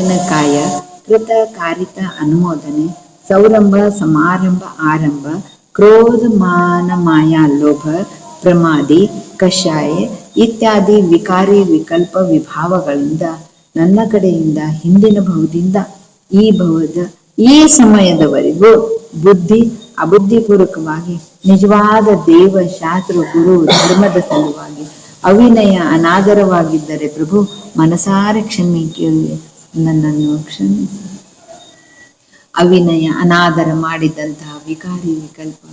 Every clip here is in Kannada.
ವಚನಕಾಯ ಕೃತ ಕಾರಿತ ಅನುಮೋದನೆ, ಸೌರಂಭ, ಸಮಾರಂಭ, ಆರಂಭ ಕ್ರೋಧ ಮಾನ ಮಾಯಾ, ಲೋಭ, ಪ್ರಮಾದಿ, ಕಷಾಯ ಇತ್ಯಾದಿ ವಿಕಾರಿ ವಿಕಲ್ಪ ವಿಭಾವಗಳಿಂದ ನನ್ನ ಕಡೆಯಿಂದ, ಹಿಂದಿನ ಭವದಿಂದ, ಈ ಭವದ, ಈ ಸಮಯದವರೆಗೂ ಬುದ್ಧಿ ಅಬುದ್ಧಿಪೂರ್ವಕವಾಗಿ, ನಿಜವಾದ ದೇವ, ಶಾಸ್ತ್ರ, ಗುರು, ಧರ್ಮದ ಸಲುವಾಗಿ, ಅವಿನಯ, ಅನಾದರವಾಗಿದ್ದರೆ ಪ್ರಭು, ಮನಸಾರೆ ಕ್ಷಮೆ ಕೇಳಿ ನನ್ನನ್ನು ಕ್ಷಮಿಸಿ ಅವಿನಯ ಅನಾದರ ಮಾಡಿದಂತಹ ವಿಕಾರಿ ವಿಕಲ್ಪ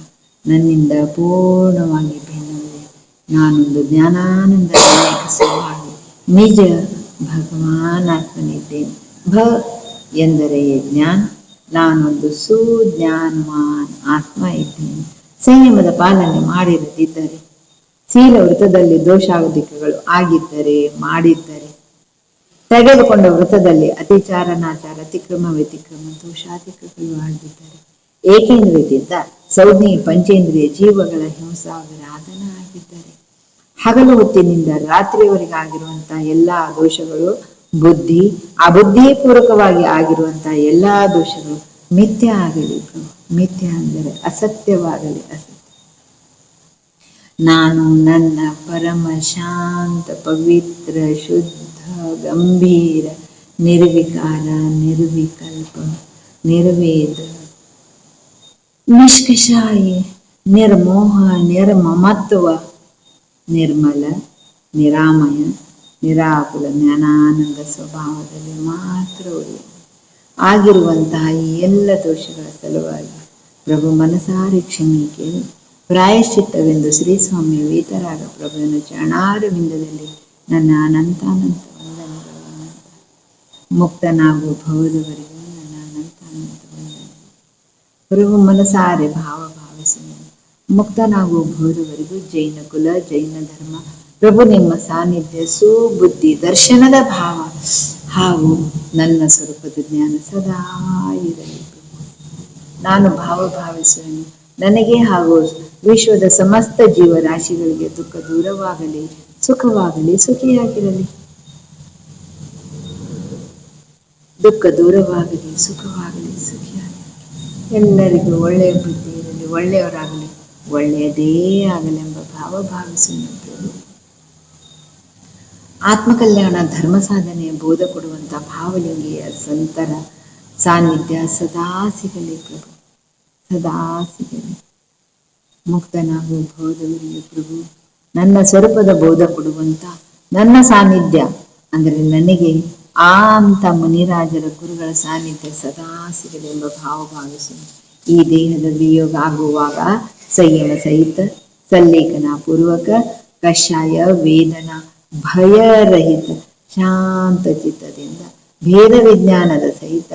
ನನ್ನಿಂದ ಪೂರ್ಣವಾಗಿ ಭಿನ್ನವಿದೆ. ನಾನೊಂದು ಜ್ಞಾನಾನಂದ ನಿಜ ಭಗವಾನಾತ್ಮನಿದ್ದೇನೆ. ಭ ಎಂದರೆ ಜ್ಞಾನ, ನಾನೊಂದು ಸುಜ್ಞಾನವಾನ್ ಆತ್ಮ ಇದ್ದೇನೆ. ಸಂಯಮದ ಪಾಲನೆ ಮಾಡಿರದಿದ್ದರೆ ಶೀಲ ವೃತ್ತದಲ್ಲಿ ದೋಷಾವಧಿಕಗಳು ಆಗಿದ್ದರೆ ಮಾಡಿದ್ದರೆ ತೆಗೆದುಕೊಂಡ ವೃತ್ತದಲ್ಲಿ ಅತಿಚಾರನಾಚಾರ, ಅತಿಕ್ರಮ, ವ್ಯತಿಕ್ರಮ, ದೋಷಾತಿಕ್ರಮಗಳು ಆಗಿದ್ದರೆ. ಏಕೇಂದ್ರಿಯದಿಂದ ಸೌಜ್ಞೆಯ ಪಂಚೇಂದ್ರಿಯ ಜೀವಗಳ ಹಿಂಸಾವಿರಾಧನ ಆಗಿದ್ದಾರೆ. ಹಗಲು ಹೊತ್ತಿನಿಂದ ರಾತ್ರಿಯವರೆಗಾಗಿರುವಂತಹ ಎಲ್ಲಾ ದೋಷಗಳು ಬುದ್ಧಿ, ಅಬುದ್ಧಿಪೂರ್ವಕವಾಗಿ ಆಗಿರುವಂತಹ ಎಲ್ಲಾ ದೋಷಗಳು ಮಿಥ್ಯ ಆಗಲಿ. ಮಿಥ್ಯ ಅಂದರೆ ಅಸತ್ಯವಾಗಲಿ, ಅಸತ್ಯ. ನಾನು ನನ್ನ ಪರಮ ಶಾಂತ, ಪವಿತ್ರ, ಶುದ್ಧ, ಗಂಭೀರ, ನಿರ್ವಿಕಾರ, ನಿರ್ವಿಕಲ್ಪ, ನಿರ್ವೇದ, ನಿಷ್ಕಷಾಯಿ, ನಿರ್ಮೋಹ, ನಿರ್ಮಮತ್ವ, ನಿರ್ಮಲ, ನಿರಾಮಯ, ನಿರಾಕುಲ, ಜ್ಞಾನಾನಂದ ಸ್ವಭಾವದಲ್ಲಿ ಮಾತ್ರ ಉಳಿಯುವುದು ಆಗಿರುವಂತಹ ಈ ಎಲ್ಲ ದೋಷಗಳ ಸಲುವಾಗಿ ಪ್ರಭು ಮನಸಾರಿ ಕ್ಷಮೆ ಕೇಳಿ. ಪ್ರಾಯಶ್ಚಿತ್ತವೆಂದು ಶ್ರೀಸ್ವಾಮಿ ವೇತರಾಗ ಪ್ರಭುವಿನ ಚರಣಾರವಿಂದದಲ್ಲಿ ನನ್ನ ಅನಂತಾನಂತ ವಂದನೆಗಳು ಮುಕ್ತನಾಗುವ ಭವದವರೆಗೂ ನನ್ನ ಅನಂತಾನಂತ ವಂದನೆಗಳು. ಪ್ರಭು ಮನಸಾರೆ ಭಾವ ಭಾವಿಸಿ ಮುಕ್ತನಾಗುವ ಭವದವರೆಗೂ ಜೈನ ಕುಲ, ಜೈನ ಧರ್ಮ. ಪ್ರಭು ನಿಮ್ಮ ಸಾನ್ನಿಧ್ಯ, ಸುಬುದ್ಧಿ, ದರ್ಶನದ ಭಾವ ಹಾಗೂ ನನ್ನ ಸ್ವರೂಪದ ಜ್ಞಾನ ಸದಾ ಇರಲಿ. ನಾನು ಭಾವ ಭಾವಿಸುವೆನು. ನನಗೆ ಹಾಗೂ ವಿಶ್ವದ ಸಮಸ್ತ ಜೀವರಾಶಿಗಳಿಗೆ ದುಃಖ ದೂರವಾಗಲಿ, ಸುಖವಾಗಲಿ, ಸುಖಿಯಾಗಿರಲಿ. ದುಃಖ ದೂರವಾಗಲಿ, ಸುಖವಾಗಲಿ ಸುಖಿಯಾಗಲಿ ಎಲ್ಲರಿಗೂ ಒಳ್ಳೆಯ ಬುದ್ಧಿ ಇರಲಿ, ಒಳ್ಳೆಯವರಾಗಲಿ, ಒಳ್ಳೆಯದೇ ಆಗಲೆಂಬ ಭಾವ ಭಾವಿಸುವ ಆತ್ಮಕಲ್ಯಾಣ, ಧರ್ಮ ಸಾಧನೆಯ ಬೋಧ ಕೊಡುವಂಥ ಭಾವಲಿಂಗಿಯ ಸಂತರ ಸಾನ್ನಿಧ್ಯ ಸದಾ ಸಿಗಲಿ ಪ್ರಭು. ಸದಾ ಸಿಗಲಿ. ಮುಕ್ತನಾಗುವ ಬೋಧವರಿಗೆ ಪ್ರಭು. ನನ್ನ ಸ್ವರೂಪದ ಬೋಧ ಕೊಡುವಂತ ನನ್ನ ಸಾನ್ನಿಧ್ಯ. ಅಂದರೆ ನನಗೆ ಆ ಅಂತ ಮುನಿರಾಜರ ಗುರುಗಳ ಸಾನ್ನಿಧ್ಯ ಸದಾ ಸಿಗಲಿ ಎಂಬ ಭಾವ ಭಾವಿಸು ಈ ದೇಹದ ವಿಯೋಗ ಆಗುವಾಗ ಸಂಯಮ ಸಹಿತ, ಸಲ್ಲೇಖನ ಪೂರ್ವಕ, ಕಷಾಯ, ವೇದನ, ಭಯರಹಿತ, ಶಾಂತ ಚಿತ್ತದಿಂದ ಭೇದ ವಿಜ್ಞಾನದ ಸಹಿತ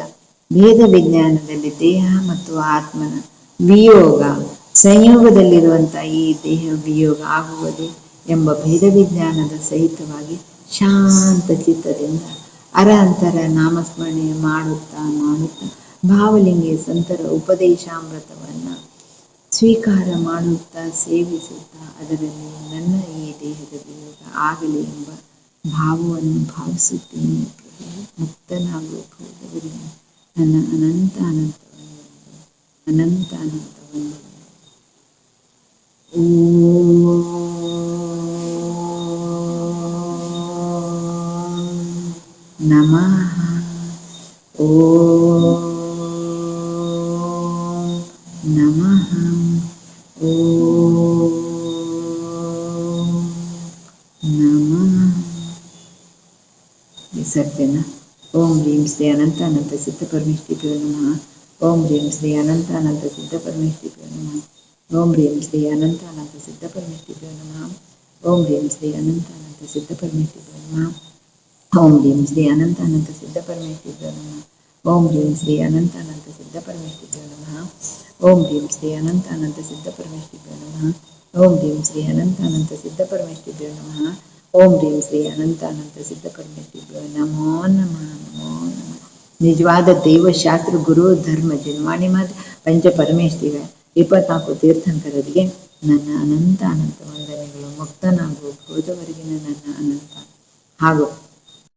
ಭೇದ ವಿಜ್ಞಾನದಲ್ಲಿ ದೇಹ ಮತ್ತು ಆತ್ಮನ ವಿಯೋಗ ಸಂಯೋಗದಲ್ಲಿರುವಂತಹ ಈ ದೇಹ ವಿಯೋಗ ಆಗುವುದು ಎಂಬ ಭೇದ ವಿಜ್ಞಾನದ ಸಹಿತವಾಗಿ ಶಾಂತ ಚಿತ್ತದಿಂದ ಅರಂತರ ನಾಮಸ್ಮರಣೆ ಮಾಡುತ್ತಾ ಮಾಡುತ್ತಾ ಭಾವಲಿಂಗಿ ಸಂತರ ಉಪದೇಶಾಮೃತವನ್ನ ಸ್ವೀಕಾರ ಮಾಡುತ್ತಾ ಸೇವಿಸುತ್ತಾ ಅದರಲ್ಲಿ ನನ್ನ ಈ ದೇಹದ ವಿಯೋಗ ಆಗಲಿ ಎಂಬ ಭಾವವನ್ನು ಭಾವಿಸುತ್ತೇನೆ. ಮುಕ್ತನಾಗುವ ಭೂತವರಿಗೆ ನನ್ನ ಅನಂತ ಅನಂತ ವಂದನೆಗಳು. ಅನಂತ ಅನಂತ ವಂದನೆಗಳು ಓಂ ನಮಃ ಓಂ ನಮಃ ಓಂ ನಮಃ ವಿಸರ್ಜನ ಓಂ ಹ್ರೀಂ ಶ್ರೀ ಅನಂತ ಅನಂತ ಸಿದ್ಧ ಪರಮೇಶ್ವರಿಭ್ಯೋ ನಮಃ ಓಂ ಹ್ರೀಂ ಶ್ರೀ ಅನಂತ ಅನಂತ ಸಿದ್ಧ ಪರಮೇಶ್ವರಿಭ್ಯೋ ನಮಃ ಓಂ ಹ್ರೀಂ ಶ್ರೀ ಅನಂತ ಅನಂತ ಸಿದ್ಧ ಪರಮೇಶ್ವರಿಭ್ಯೋ ನಮಃ ಓಂ ಹ್ರೀಂ ಶ್ರೀ ಅನಂತ ಅನಂತ ಸಿದ್ಧ ಪರಮೇಶ್ವರಿಭ್ಯೋ ನಮಃ ಓಂ ಹ್ರೀಂ ಶ್ರೀ ಅನಂತ ಅನಂತ ಸಿದ್ಧ ಪರಮೇಶ್ವರಿಭ್ಯೋ ನಮಃ ಓಂ ಹ್ರೀಂ ಶ್ರೀ ಅನಂತ ಅನಂತ ಸಿದ್ಧ ಪರಮೇಶ್ವರಿಭ್ಯೋ ನಮಃ ಓಂ ಹ್ರೀಂ ಶ್ರೀ ಅನಂತ ಅನಂತ ಸಿದ್ಧ ಪರಮೇಶ್ವರಿಭ್ಯೋ ನಮಃ ಓಂ ಹ್ರೀಂ ಶ್ರೀ ಅನಂತ ಅನಂತ ಸಿದ್ಧ ಪರಮೇಶ್ವರಿಭ್ಯೋ ನಮಃ ಓಂ ದೇವ್ ಶ್ರೀ ಅನಂತ ಅನಂತ ಸಿದ್ಧ ಪರಮೇಶ್ವರಿಭ್ಯೋ ನಮೋ ನಮಃ ನಮೋ ನಮಃ. ನಿಜವಾದ ದೈವಶಾಸ್ತ್ರ ಗುರು ಧರ್ಮ ಜನ್ಮಾಣಿ ಮಾತ್ರ ಪಂಚ ಪರಮೇಶ್ವರ ಇಪ್ಪತ್ನಾಲ್ಕು ತೀರ್ಥಂಕರರಿಗೆ ನನ್ನ ಅನಂತ ಅನಂತ ವಂದನೆಗಳು. ಮುಕ್ತನಾಗುವ ಹೋದವರೆಗಿನ ನನ್ನ ಅನಂತ. ಹಾಗೂ